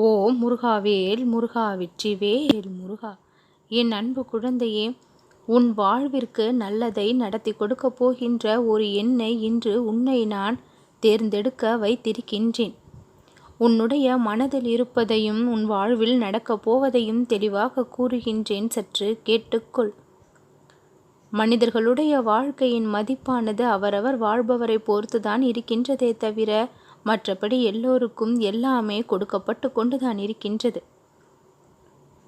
ஓ முருகாவேல் முருகா வெற்றிவேல் முருகா. என் அன்பு குழந்தையே உன் வாழ்விற்கு நல்லதை நடத்தி கொடுக்கப் போகின்ற ஒரு எண்ணை இன்று உன்னை நான் தேர்ந்தெடுக்க வைத்திருக்கின்றேன். உன்னுடைய மனதில் இருப்பதையும் உன் வாழ்வில் நடக்கப் போவதையும் தெளிவாக கூறுகின்றேன். சற்று கேட்டுக்கொள். மனிதர்களுடைய வாழ்க்கையின் மதிப்பானது அவரவர் வாழ்பவரை பொறுத்துதான் இருக்கின்றதே தவிர மற்றபடி எல்லோருக்கும் எல்லாமே கொடுக்கப்பட்டு கொண்டுதான் இருக்கின்றது.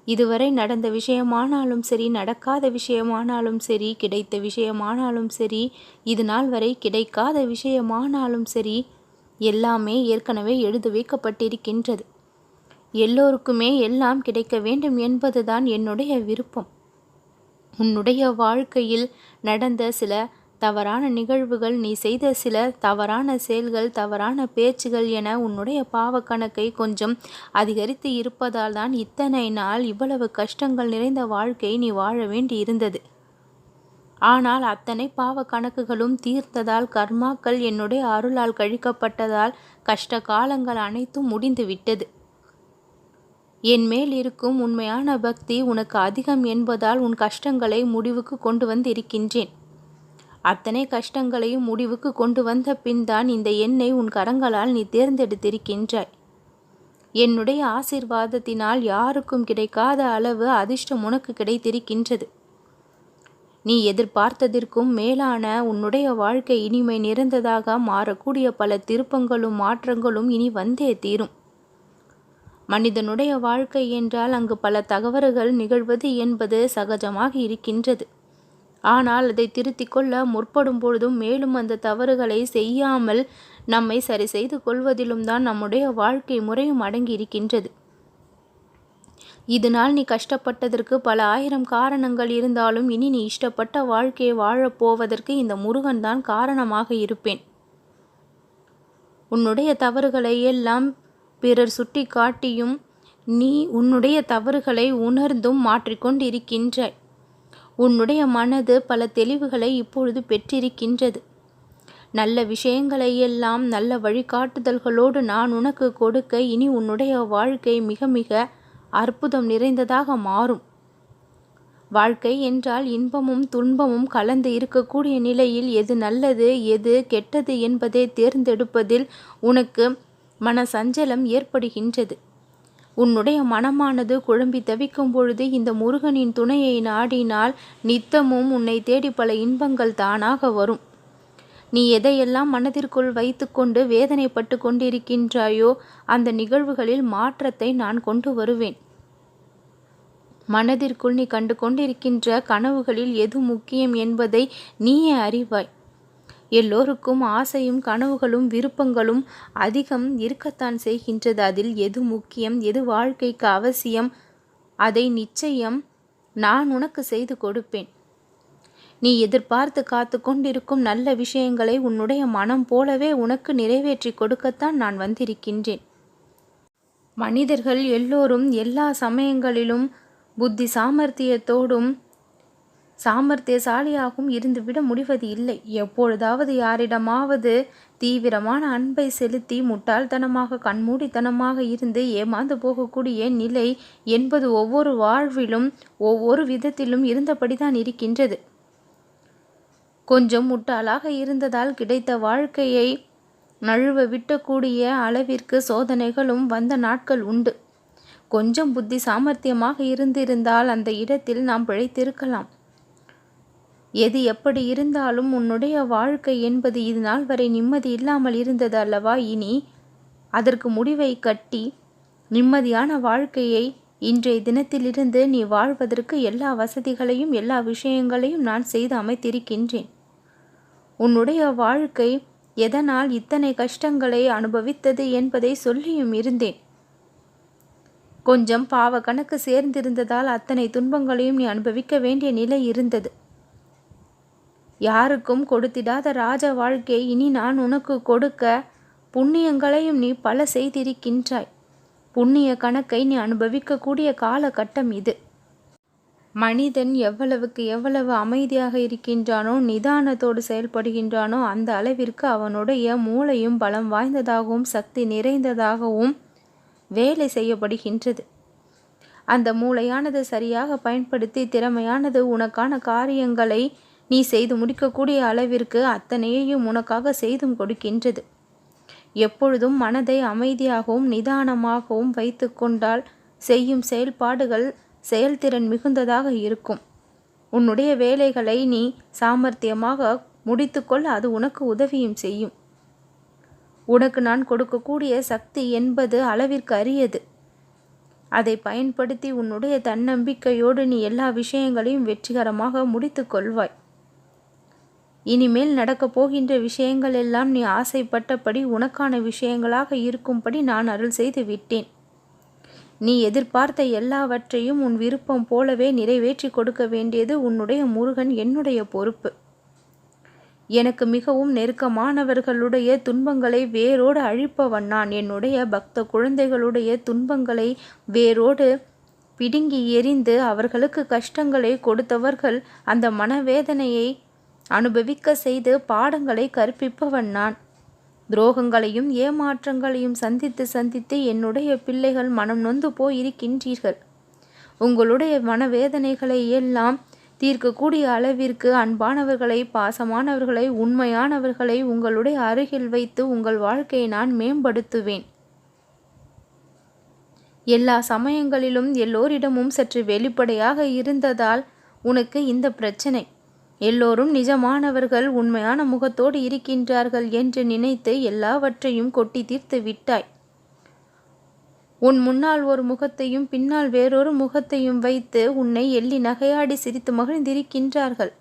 இதுவரை நடந்த விஷயமானாலும் சரி நடக்காத விஷயமானாலும் சரி கிடைத்த விஷயமானாலும் சரி இது நாள் வரை கிடைக்காத விஷயமானாலும் சரி எல்லாமே ஏற்கனவே எழுதி வைக்கப்பட்டிருக்கின்றது. எல்லோருக்குமே எல்லாம் கிடைக்க வேண்டும் என்பதுதான் என்னுடைய விருப்பம். உன்னுடைய வாழ்க்கையில் நடந்த சில தவறான நிகழ்வுகள் நீ செய்த சில தவறான செயல்கள் தவறான பேச்சுகள் என உன்னுடைய பாவக்கணக்கை கொஞ்சம் அதிகரித்து இருப்பதால் தான் இத்தனை நாள் இவ்வளவு கஷ்டங்கள் நிறைந்த வாழ்க்கை நீ வாழ வேண்டி இருந்தது. ஆனால் அத்தனை பாவ கணக்குகளும் தீர்த்ததால் கர்மாக்கள் என்னுடைய அருளால் கழிக்கப்பட்டதால் கஷ்ட காலங்கள் அனைத்தும் முடிந்து விட்டது. என் மேல் இருக்கும் உண்மையான பக்தி உனக்கு அதிகம் என்பதால் உன் கஷ்டங்களை முடிவுக்கு கொண்டு வந்து இருக்கின்றேன் அத்தனை கஷ்டங்களையும் முடிவுக்கு கொண்டு வந்த பின் தான் இந்த எண்ணை உன் கரங்களால் நீ தேர்ந்தெடுத்திருக்கின்றாய். என்னுடைய ஆசிர்வாதத்தினால் யாருக்கும் கிடைக்காத அளவு அதிர்ஷ்டம் உனக்கு கிடைத்திருக்கின்றது. நீ எதிர்பார்த்ததற்கும் மேலான உன்னுடைய வாழ்க்கை இனிமை நிறைந்ததாக மாறக்கூடிய பல திருப்பங்களும் மாற்றங்களும் இனி வந்தே தீரும். மனிதனுடைய வாழ்க்கை என்றால் அங்கு பல தகவல்கள் நிகழ்வது என்பது சகஜமாக இருக்கின்றது. ஆனால் அதை திருத்திக் கொள்ள முற்படும் பொழுதும் மேலும் அந்த தவறுகளை செய்யாமல் நம்மை சரி செய்து கொள்வதிலும் தான் நம்முடைய வாழ்க்கை முறையும் அடங்கி இருக்கின்றது. இதனால் நீ கஷ்டப்பட்டதற்கு பல ஆயிரம் காரணங்கள் இருந்தாலும் இனி நீ இஷ்டப்பட்ட வாழ்க்கையை வாழப்போவதற்கு இந்த முருகன் தான் காரணமாக இருப்பேன். உன்னுடைய தவறுகளை எல்லாம் பிறர் சுட்டி காட்டியும் நீ உன்னுடைய தவறுகளை உணர்ந்தும் மாற்றிக்கொண்டிருக்கின்றாய். உன்னுடைய மனது பல தெளிவுகளை இப்பொழுது பெற்றிருக்கின்றது. நல்ல விஷயங்களை எல்லாம் நல்ல வழிகாட்டுதல்களோடு நான் உனக்கு கொடுக்க இனி உன்னுடைய வாழ்க்கை மிக மிக அற்புதம் நிறைந்ததாக மாறும். வாழ்க்கை என்றால் இன்பமும் துன்பமும் கலந்து இருக்கக்கூடிய நிலையில் எது நல்லது எது கெட்டது என்பதை தேர்ந்தெடுப்பதில் உனக்கு மன சஞ்சலம் ஏற்படுகின்றது. உன்னுடைய மனமானது குழம்பி தவிக்கும் பொழுது இந்த முருகனின் துணையை நாடினால் நித்தமும் உன்னை தேடி பல இன்பங்கள் தானாக வரும். நீ எதையெல்லாம் மனதிற்குள் வைத்துக்கொண்டு வேதனைப்பட்டு கொண்டிருக்கின்றாயோ அந்த நிகழ்வுகளில் மாற்றத்தை நான் கொண்டு வருவேன். மனதிற்குள் நீ கண்டு கொண்டிருக்கின்ற கனவுகளில் எது முக்கியம் என்பதை நீயே அறிவாய். எல்லோருக்கும் ஆசையும் கனவுகளும் விருப்பங்களும் அதிகம் இருக்கத்தான் செய்கின்றது. அதில் எது முக்கியம் எது வாழ்க்கைக்கு அவசியம் அதை நிச்சயம் நான் உனக்கு செய்து கொடுப்பேன். நீ எதிர்பார்த்து காத்து கொண்டிருக்கும் நல்ல விஷயங்களை உன்னுடைய மனம் போலவே உனக்கு நிறைவேற்றி கொடுக்கத்தான் நான் வந்திருக்கின்றேன். மனிதர்கள் எல்லோரும் எல்லா சமயங்களிலும் புத்தி சாமர்த்தியத்தோடும் சாமர்த்தியசாலியாகவும் இருந்துவிட முடிவது இல்லை. எப்பொழுதாவது யாரிடமாவது தீவிரமான அன்பை செலுத்தி முட்டாள்தனமாக கண்மூடித்தனமாக இருந்து ஏமாந்து போகக்கூடிய நிலை என்பது ஒவ்வொரு வாழ்விலும் ஒவ்வொரு விதத்திலும் இருந்தபடிதான் இருக்கின்றது. கொஞ்சம் முட்டாளாக இருந்ததால் கிடைத்த வாழ்க்கையை நழுவ விட்டக்கூடிய அளவிற்கு சோதனைகளும் வந்த நாட்கள் உண்டு. கொஞ்சம் புத்தி சாமர்த்தியமாக இருந்திருந்தால் அந்த இடத்தில் நாம் பிழைத்திருக்கலாம். எது எப்படி இருந்தாலும் உன்னுடைய வாழ்க்கை என்பது இது நாள் வரை நிம்மதி இல்லாமல் இருந்தது அல்லவா இனி? அதற்கு முடிவை கட்டி நிம்மதியான வாழ்க்கையை இன்றைய தினத்திலிருந்து நீ வாழ்வதற்கு எல்லா வசதிகளையும் எல்லா விஷயங்களையும் நான் செய்து அமைத்திருக்கின்றேன். உன்னுடைய வாழ்க்கை எதனால் இத்தனை கஷ்டங்களை அனுபவித்தது என்பதை சொல்லியும் இருந்தேன். கொஞ்சம் பாவ கணக்கு சேர்ந்திருந்ததால் அத்தனை துன்பங்களையும் நீ அனுபவிக்க வேண்டிய நிலை இருந்தது. யாருக்கும் கொடுத்திடாத ராஜ வாழ்க்கை இனி நான் உனக்கு கொடுக்க புண்ணியங்களையும் நீ பல செய்திருக்கின்றாய். புண்ணிய கணக்கை நீ அனுபவிக்கக்கூடிய காலகட்டம் இது. மனிதன் எவ்வளவுக்கு எவ்வளவு அமைதியாக இருக்கின்றானோ நிதானத்தோடு செயல்படுகின்றானோ அந்த அளவிற்கு அவனுடைய மூளையும் பலம் வாய்ந்ததாகவும் சக்தி நிறைந்ததாகவும் வேலை செய்யப்படுகின்றது. அந்த மூளையானது சரியாக பயன்படுத்தி திறமையானது உனக்கான காரியங்களை நீ செய்து முடிக்கக்கூடிய அளவிற்கு அத்தனையையும் உனக்காக செய்தும் கொடுக்கின்றது. எப்பொழுதும் மனதை அமைதியாகவும் நிதானமாகவும் வைத்து கொண்டால் செய்யும் செயல்பாடுகள் செயல்திறன் மிகுந்ததாக இருக்கும். உன்னுடைய வேலைகளை நீ சாமர்த்தியமாக முடித்துக்கொள்ள அது உனக்கு உதவியும் செய்யும். உனக்கு நான் கொடுக்கக்கூடிய சக்தி என்பது அளவிற்கு அரியது. அதை பயன்படுத்தி உன்னுடைய தன்னம்பிக்கையோடு நீ எல்லா விஷயங்களையும் வெற்றிகரமாக முடித்து கொள்வாய். இனிமேல் நடக்கப் போகின்ற விஷயங்கள் எல்லாம் நீ ஆசைப்பட்டபடி உனக்கான விஷயங்களாக இருக்கும்படி நான் அருள் செய்து விட்டேன். நீ எதிர்பார்த்த எல்லாவற்றையும் உன் விருப்பம் போலவே நிறைவேற்றி கொடுக்க வேண்டியது உன்னுடைய முருகன் என்னுடைய பொறுப்பு. எனக்கு மிகவும் நெருக்கமானவர்களுடைய துன்பங்களை வேரோடு அழிப்பவன் நான். என்னுடைய பக்த குழந்தைகளுடைய துன்பங்களை வேரோடு பிடுங்கி எரிந்து அவர்களுக்கு கஷ்டங்களை கொடுத்தவர்கள் அந்த மனவேதனையை அனுபவிக்க செய்து பாடங்களை கற்பிப்பவன் நான். துரோகங்களையும் ஏமாற்றங்களையும் சந்தித்து சந்தித்து என்னுடைய பிள்ளைகள் மனம் நொந்து போயிருக்கின்றீர்கள். உங்களுடைய மனவேதனைகளை எல்லாம் தீர்க்கக்கூடிய அளவிற்கு அன்பானவர்களை பாசமானவர்களை உண்மையானவர்களை உங்களுடைய அருகில் வைத்து உங்கள் வாழ்க்கையை நான் மேம்படுத்துவேன். எல்லா சமயங்களிலும் எல்லோரிடமும் சற்று வெளிப்படையாக இருந்ததால் உனக்கு இந்த பிரச்சனை. எல்லோரும் நிஜமானவர்கள் உண்மையான முகத்தோடு இருக்கின்றார்கள் என்று நினைத்து எல்லாவற்றையும் கொட்டி தீர்த்து விட்டாய். உன் முன்னால் ஒரு முகத்தையும் பின்னால் வேறொரு முகத்தையும் வைத்து உன்னை எள்ளி நகையாடி சிரித்து மகிழ்ந்திருக்கின்றார்கள்.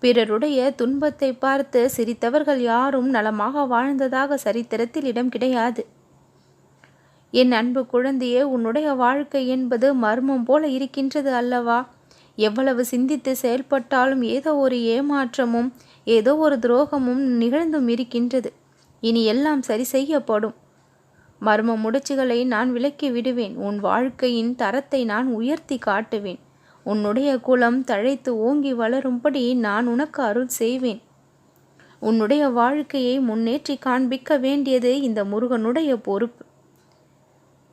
பிறருடைய துன்பத்தை பார்த்து சிரித்தவர்கள் யாரும் நலமாக வாழ்ந்ததாக சரித்திரத்தில் இடம் கிடையாது. என் அன்பு குழந்தையே உன்னுடைய வாழ்க்கை என்பது மர்மம் போல இருக்கின்றது அல்லவா? எவ்வளவு சிந்தித்து செயல்பட்டாலும் ஏதோ ஒரு ஏமாற்றமும் ஏதோ ஒரு துரோகமும் நிகழ்ந்தும் இருக்கின்றது. இனி எல்லாம் சரி செய்யப்படும். மர்ம முடிச்சுகளை நான் விலக்கி விடுவேன். உன் வாழ்க்கையின் தரத்தை நான் உயர்த்தி காட்டுவேன். உன்னுடைய குலம் தழைத்து ஓங்கி வளரும்படி நான் உனக்கு அருள் செய்வேன். உன்னுடைய வாழ்க்கையை முன்னேற்றி காண்பிக்க வேண்டியது இந்த முருகனுடைய பொறுப்பு.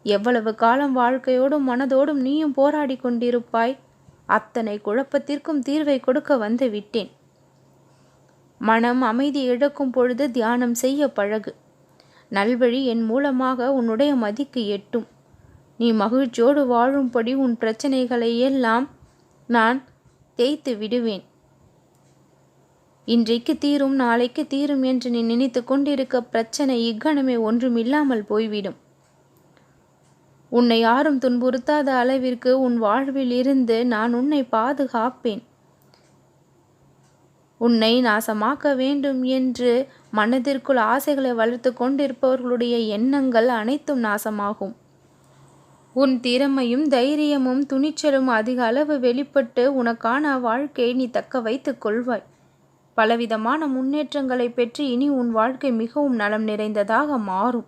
எவ்வளவு காலம் வாழ்க்கையோடும் மனதோடும் நீயும் போராடி கொண்டிருப்பாய்? அத்தனை குழப்பத்திற்கும் தீர்வை கொடுக்க வந்து விட்டேன். மனம் அமைதி இழக்கும் பொழுது தியானம் செய்ய பழகு. நல்வழி என் மூலமாக உன்னுடைய மதிக்கு எட்டும். நீ மகிழ்ச்சியோடு வாழும்படி உன் பிரச்சனைகளை எல்லாம் நான் தேய்த்து விடுவேன். இன்றைக்கு தீரும் நாளைக்கு தீரும் என்று நீ நினைத்து கொண்டிருக்க பிரச்சனை இக்கணமே ஒன்றும் இல்லாமல் போய்விடும். உன்னை யாரும் துன்புறுத்தாத அளவிற்கு உன் வாழ்வில் இருந்து நான் உன்னை பாதுகாப்பேன். உன்னை நாசமாக்க வேண்டும் என்று மனதிற்குள் ஆசைகளை வளர்த்து கொண்டிருப்பவர்களுடைய எண்ணங்கள் அனைத்தும் நாசமாகும். உன் திறமையும் தைரியமும் துணிச்சலும் அதிக அளவு வெளிப்பட்டு உனக்கான வாழ்க்கையை நீ தக்க வைத்துக் கொள்வாய். பலவிதமான முன்னேற்றங்களை பெற்று இனி உன் வாழ்க்கை மிகவும் நலம் நிறைந்ததாக மாறும்.